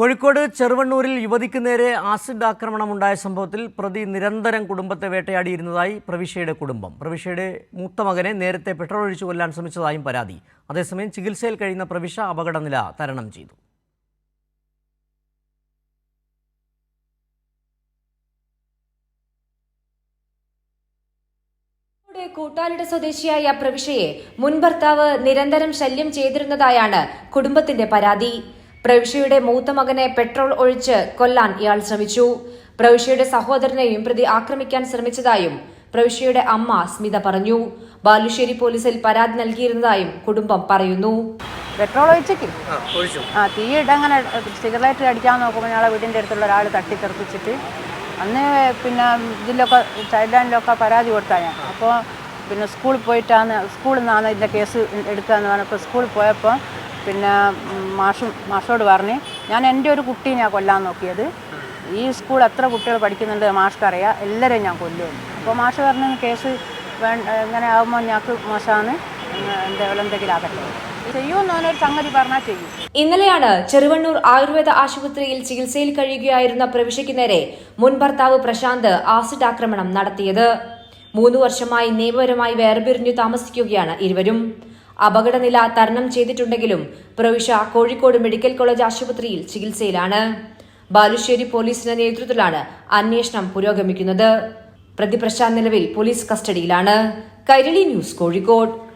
കോഴിക്കോട് ചെറുവണ്ണൂരിൽ യുവതിക്ക് നേരെ ആസിഡ് ആക്രമണമുണ്ടായ സംഭവത്തിൽ പ്രതി നിരന്തരം കുടുംബത്തെ വേട്ടയാടിയിരുന്നതായി പ്രവിശ്യയുടെ കുടുംബം. പ്രവിശ്യയുടെ മൂത്ത മകനെ നേരത്തെ പെട്രോൾ ഒഴിച്ചു കൊല്ലാൻ ശ്രമിച്ചതായും പരാതി. അതേസമയം ചികിത്സയിൽ കഴിയുന്ന പ്രവിശ അപകടനില തരണം ചെയ്തു. കൂട്ടാലിട സ്വദേശിയായ പ്രവിശയെ മുൻ ഭർത്താവ് നിരന്തരം ശല്യം ചെയ്തിരുന്നതായാണ് കുടുംബത്തിന്റെ പരാതി. പ്രവിശയുടെ മൂത്ത മകനെ പെട്രോൾ ഒഴിച്ച് കൊല്ലാൻ ഇയാൾ ശ്രമിച്ചു. പ്രവിശ്യയുടെ സഹോദരനെയും പ്രതി ആക്രമിക്കാൻ ശ്രമിച്ചതായും പ്രവിശ്യയുടെ അമ്മ സ്മിത പറഞ്ഞു. ബാലുശ്ശേരി പോലീസിൽ പരാതി നൽകിയിരുന്നതായും കുടുംബം പറയുന്നു. പെട്രോൾ ഒഴിച്ചേക്ക്? ആ തീയിട്ട് അങ്ങനെ സിഗരറ്റ് അടിക്കാൻ നോക്കുമ്പോൾ ഞങ്ങളെ വീടിന്റെ അടുത്തുള്ള ഒരാൾ തട്ടിത്തെറിപ്പിച്ചിട്ട് അന്ന് പിന്നെ ഇതിലൊക്കെ ചൈൽഡ് ലൈനിലൊക്കെ പരാതി കൊടുത്താൽ ഞാൻ. അപ്പോൾ പിന്നെ സ്കൂളിൽ പോയിട്ടാണ് സ്കൂളിൽ നിന്നാണ് ഇതിന്റെ കേസ് എടുക്കാന്ന് പറഞ്ഞപ്പോൾ സ്കൂളിൽ പോയപ്പോൾ പിന്നെ മാഷും മാഷോട് പറഞ്ഞ് ഞാൻ എന്റെ ഒരു കുട്ടീനെ കൊല്ലാൻ നോക്കിയത്. ഈ സ്കൂൾ എത്ര കുട്ടികൾ പഠിക്കുന്നുണ്ട് മാഷ്ക്കറിയാം. എല്ലാവരെയും ഞാൻ കൊല്ലുമെന്ന് അപ്പോൾ മാഷ് പറഞ്ഞ കേസ് വേ ഇങ്ങനെ ആകുമ്പോൾ ഞങ്ങൾക്ക് മോശമാണ്. ഇന്നലെയാണ് ചെറുവണ്ണൂർ ആയുർവേദ ആശുപത്രിയിൽ ചികിത്സയിൽ കഴിയുകയായിരുന്ന പ്രവിശയ്ക്ക് നേരെ മുൻ ഭർത്താവ് പ്രശാന്ത് ആസിഡ് ആക്രമണം നടത്തിയത്. മൂന്ന് വർഷമായി നിയമപരമായി വേർപിരിഞ്ഞു താമസിക്കുകയാണ് ഇരുവരും. അപകടനില തരണം ചെയ്തിട്ടുണ്ടെങ്കിലും പ്രവിഷ കോഴിക്കോട് മെഡിക്കൽ കോളേജ് ആശുപത്രിയിൽ ചികിത്സയിലാണ്. ബാലുശ്ശേരി പോലീസിന്റെ നേതൃത്വത്തിലാണ് അന്വേഷണം പുരോഗമിക്കുന്നത്. പ്രതിപ്രശാന്ത് നിലവിൽ പോലീസ് കസ്റ്റഡിയിലാണ്. കൈരളി ന്യൂസ് കോഴിക്കോട്.